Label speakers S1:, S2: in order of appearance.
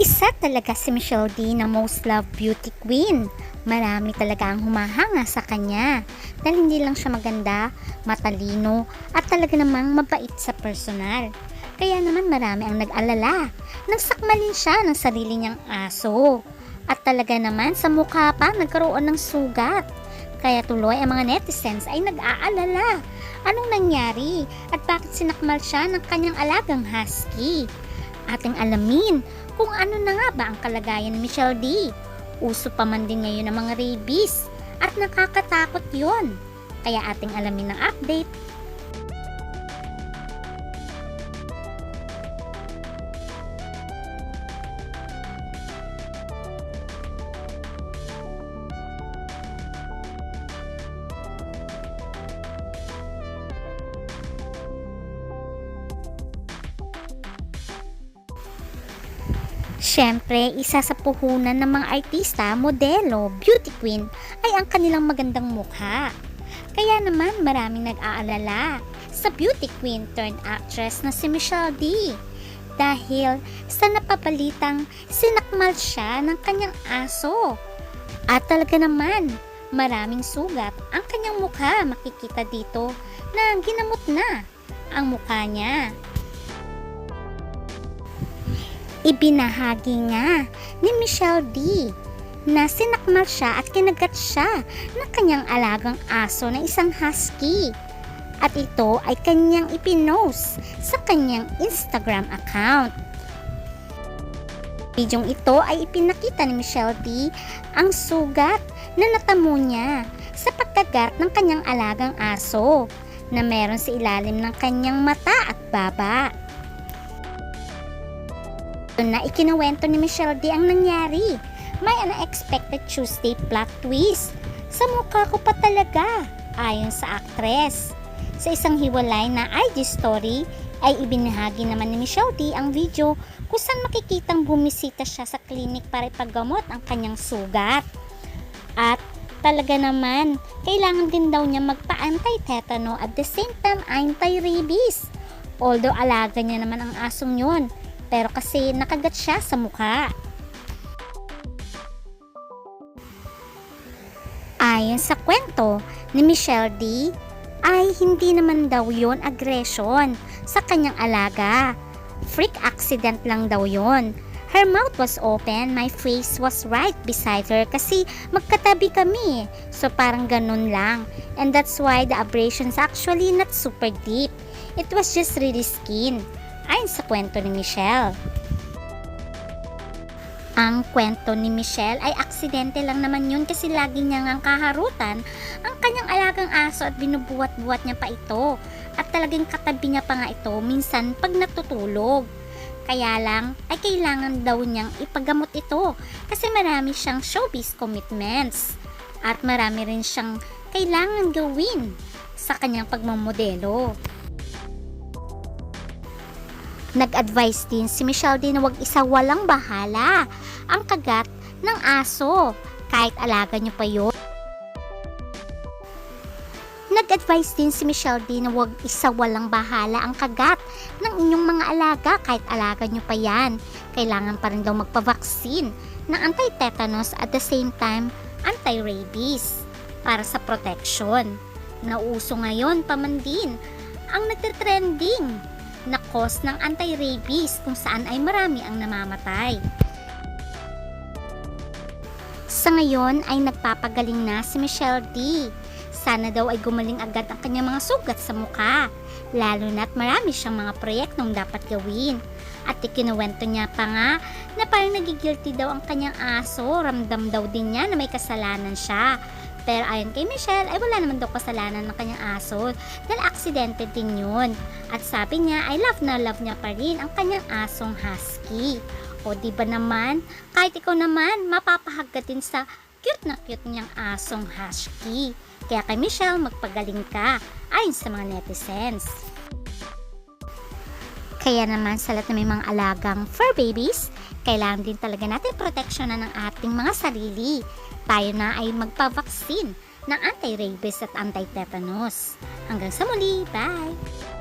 S1: Isa talaga si Michelle D na most loved beauty queen. Marami talaga ang humahanga sa kanya. Dahil hindi lang siya maganda, matalino, at talaga namang mabait sa personal. Kaya naman marami ang nag-alala. Nagsakmalin siya ng sarili niyang aso. At talaga naman sa mukha pa nagkaroon ng sugat. Kaya tuloy ang mga netizens ay nag-aalala. Anong nangyari at bakit sinakmal siya ng kanyang alagang husky? Ating alamin kung ano na nga ba ang kalagayan ni Michelle D. Uso pa man din ngayon ang mga rabies at nakakatakot yon. Kaya ating alamin ng update. Siyempre, isa sa puhunan ng mga artista, modelo, beauty queen ay ang kanilang magandang mukha. Kaya naman maraming nag-aalala sa beauty queen turned actress na si Michelle D. Dahil sa napapalitang sinakmal siya ng kanyang aso. At talaga naman, maraming sugat ang kanyang mukha makikita dito na ginamot na ang mukha niya. Ibinahagi nga ni Michelle D na sinakmal siya at kinagat siya ng kanyang alagang aso na isang husky. At ito ay kanyang ipinost sa kanyang Instagram account. Bidyong ito ay ipinakita ni Michelle D ang sugat na natamo niya sa pagkagat ng kanyang alagang aso na meron sa ilalim ng kanyang mata at baba. Ito na ikinuwento ni Michelle D ang nangyari. May unexpected Tuesday plot twist. Sa mukha ko pa talaga, ayon sa actress. Sa isang hiwalay na IG story, ay ibinahagi naman ni Michelle D ang video kung saan makikitang bumisita siya sa klinik para ipaggamot ang kanyang sugat. At talaga naman, kailangan din daw niya magpa-anti-tetano at the same time anti-rabies. Although alaga niya naman ang asong yun, pero kasi nakagat siya sa mukha. Ayon sa kwento ni Michelle D, ay hindi naman daw yon aggression sa kanyang alaga. Freak accident lang daw yon. Her mouth was open, my face was right beside her kasi magkatabi kami. So parang ganun lang. And that's why the abrasion's actually not super deep. It was just really skin ayon sa kwento ni Michelle. Ang kwento ni Michelle ay aksidente lang naman yun kasi lagi niya ngang kaharutan ang kanyang alagang aso at binubuhat-buhat niya pa ito at talagang katabi niya pa nga ito minsan pag natutulog. Kaya lang ay kailangan daw niyang ipagamot ito kasi marami siyang showbiz commitments at marami rin siyang kailangan gawin sa kanyang pagmamodelo. Nag-advise din si Michelle din na wag isa walang bahala ang kagat ng aso kahit alaga niyo pa yun. Nag-advise din si Michelle D na wag isa walang bahala ang kagat ng inyong mga alaga kahit alaga nyo pa yan. Kailangan pa rin daw magpa-vaccine ng anti-tetanus at the same time anti-rabies para sa protection. Nauso ngayon pa man din ang nagtitrending na cause ng anti-rabies kung saan ay marami ang namamatay. Sa ngayon ay nagpapagaling na si Michelle D. Sana daw ay gumaling agad ang kanyang mga sugat sa mukha, lalo na't marami siyang mga proyektong dapat gawin. At ikinuwento niya pa nga na parang nagigilty daw ang kanyang aso, ramdam daw din niya na may kasalanan siya. Pero ayon kay Michelle, ay wala naman daw kasalanan ng kanyang aso dahil aksidente din yun. At sabi niya ay love na love niya pa rin ang kanyang asong husky. O di ba naman, kahit ikaw naman, mapapahagka din sa cute na cute niyang asong husky. Kaya kay Michelle, magpagaling ka ayon sa mga netizens. Kaya naman sa lahat na may mga alagang fur babies, kailangan din talaga natin proteksyonan ng ating mga sarili. Tayo na ay magpa-vaccine ng anti-rabies at anti-tetanus. Hanggang sa muli, bye!